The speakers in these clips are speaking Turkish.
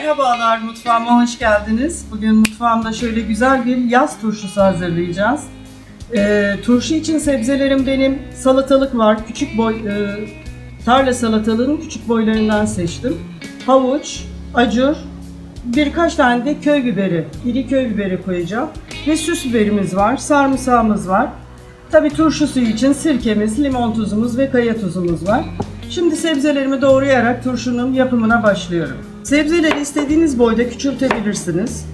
Merhabalar, mutfağıma hoş geldiniz. Bugün mutfağımda şöyle güzel bir yaz turşusu hazırlayacağız. Ee, turşu için sebzelerim benim. Salatalık var, küçük boy, e, tarla salatalığının küçük boylarından seçtim. Havuç, acur, birkaç tane de köy biberi, iri köy biberi koyacağım. Ve süs biberimiz var, sarımsağımız var. Tabii turşu suyu için sirkemiz, limon tuzumuz ve kaya tuzumuz var. Şimdi sebzelerimi doğrayarak turşunun yapımına başlıyorum. Sebzeleri istediğiniz boyda küçültebilirsiniz.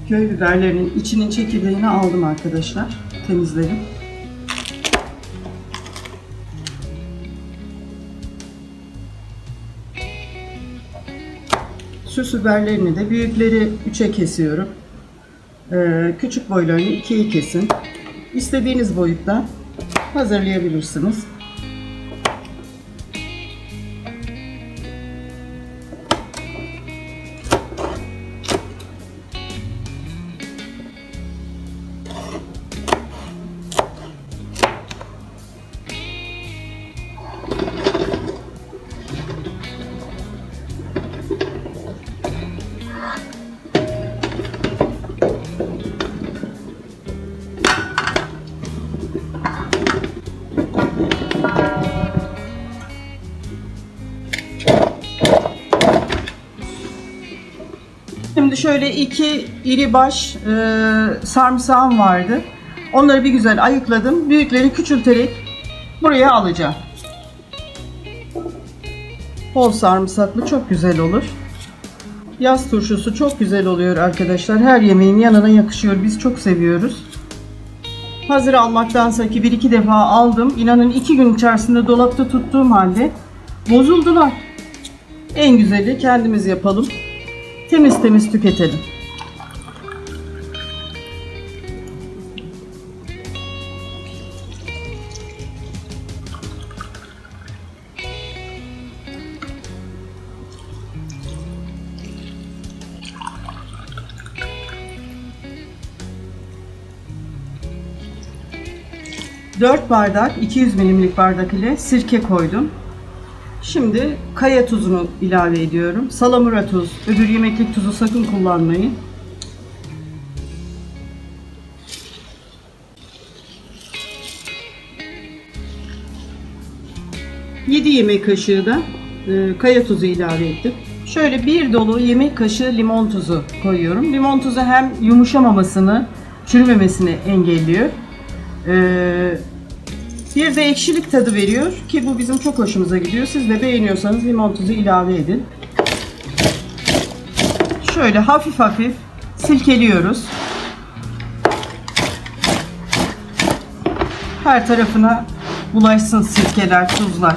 Köy biberlerinin içinin çekirdeğini aldım arkadaşlar. Temizledim. Süs biberlerini de büyükleri 3'e kesiyorum. Ee, küçük boylarını 2'ye kesin. İstediğiniz boyutta hazırlayabilirsiniz. Şimdi şöyle iki iri baş e, sarımsağım vardı. Onları bir güzel ayıkladım. Büyükleri küçülterek buraya alacağım. Bol sarımsaklı çok güzel olur. Yaz turşusu çok güzel oluyor arkadaşlar. Her yemeğin yanına yakışıyor. Biz çok seviyoruz. Hazır almaktansa ki bir iki defa aldım. İnanın iki gün içerisinde dolapta tuttuğum halde bozuldular. En güzeli kendimiz yapalım. Temiz temiz tüketelim. Dört bardak 200 milimlik bardak ile sirke koydum. Şimdi kaya tuzunu ilave ediyorum. Salamura tuz, öbür yemeklik tuzu sakın kullanmayın. Yedi yemek kaşığı da e, kaya tuzu ilave ettim. Şöyle bir dolu yemek kaşığı limon tuzu koyuyorum. Limon tuzu hem yumuşamamasını, çürümemesini engelliyor. Ee, bir de ekşilik tadı veriyor ki bu bizim çok hoşumuza gidiyor. Siz de beğeniyorsanız limon tuzu ilave edin. Şöyle hafif hafif silkeliyoruz. Her tarafına bulaşsın sirkeler, tuzlar.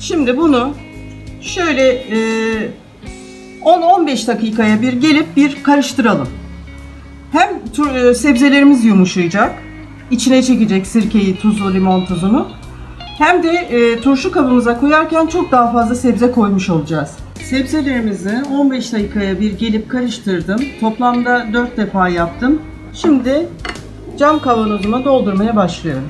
Şimdi bunu şöyle e, 10-15 dakikaya bir gelip bir karıştıralım. E, sebzelerimiz yumuşayacak, içine çekecek sirkeyi, tuzu, limon tuzunu. Hem de e, turşu kabımıza koyarken çok daha fazla sebze koymuş olacağız. Sebzelerimizi 15 dakikaya bir gelip karıştırdım. Toplamda 4 defa yaptım. Şimdi cam kavanozuma doldurmaya başlıyorum.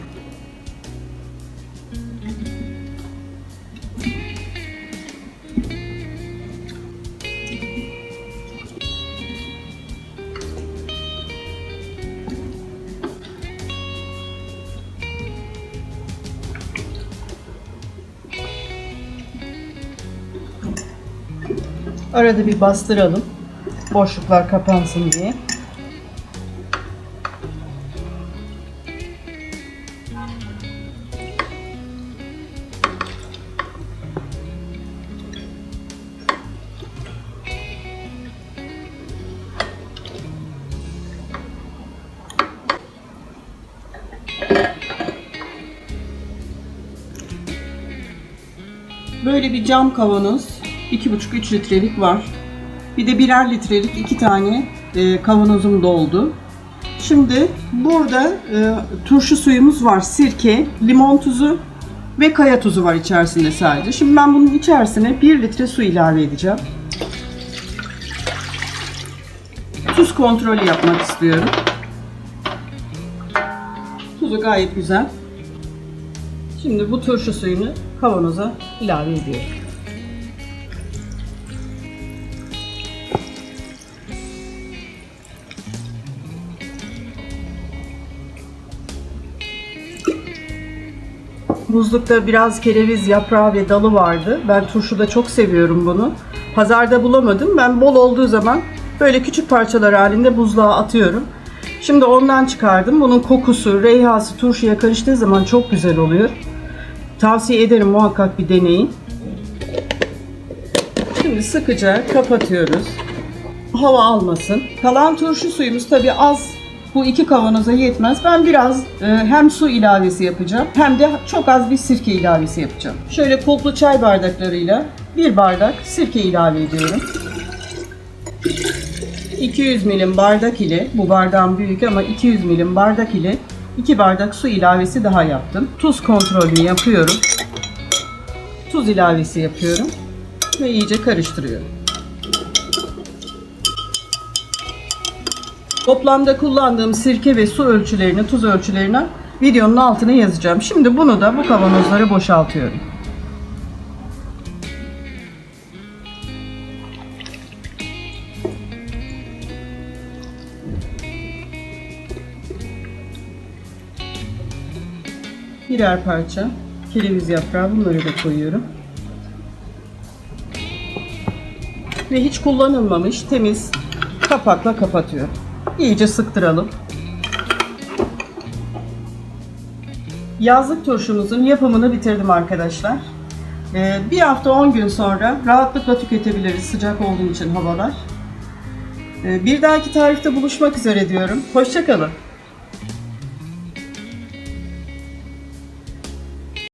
Arada bir bastıralım. Boşluklar kapansın diye. Böyle bir cam kavanoz 2,5-3 litrelik var. Bir de birer litrelik iki tane e, kavanozum doldu. Şimdi burada e, turşu suyumuz var. Sirke, limon tuzu ve kaya tuzu var içerisinde sadece. Şimdi ben bunun içerisine 1 litre su ilave edeceğim. Tuz kontrolü yapmak istiyorum. Tuzu gayet güzel. Şimdi bu turşu suyunu kavanoza ilave ediyorum. Buzlukta biraz kereviz yaprağı ve dalı vardı. Ben turşuda çok seviyorum bunu. Pazarda bulamadım. Ben bol olduğu zaman böyle küçük parçalar halinde buzluğa atıyorum. Şimdi ondan çıkardım. Bunun kokusu, reyhası turşuya karıştığı zaman çok güzel oluyor. Tavsiye ederim muhakkak bir deneyin. Şimdi sıkıca kapatıyoruz. Hava almasın. Kalan turşu suyumuz tabi az. Bu iki kavanoza yetmez. Ben biraz e, hem su ilavesi yapacağım hem de çok az bir sirke ilavesi yapacağım. Şöyle kulplu çay bardaklarıyla bir bardak sirke ilave ediyorum. 200 milim bardak ile bu bardağım büyük ama 200 milim bardak ile 2 bardak su ilavesi daha yaptım. Tuz kontrolünü yapıyorum. Tuz ilavesi yapıyorum ve iyice karıştırıyorum. Toplamda kullandığım sirke ve su ölçülerini, tuz ölçülerini videonun altına yazacağım. Şimdi bunu da bu kavanozlara boşaltıyorum. Birer parça kereviz yaprağı bunları da koyuyorum. Ve hiç kullanılmamış temiz kapakla kapatıyorum. İyice sıktıralım. Yazlık turşumuzun yapımını bitirdim arkadaşlar. Ee, bir hafta 10 gün sonra rahatlıkla tüketebiliriz sıcak olduğu için havalar. Ee, bir dahaki tarifte buluşmak üzere diyorum. Hoşçakalın.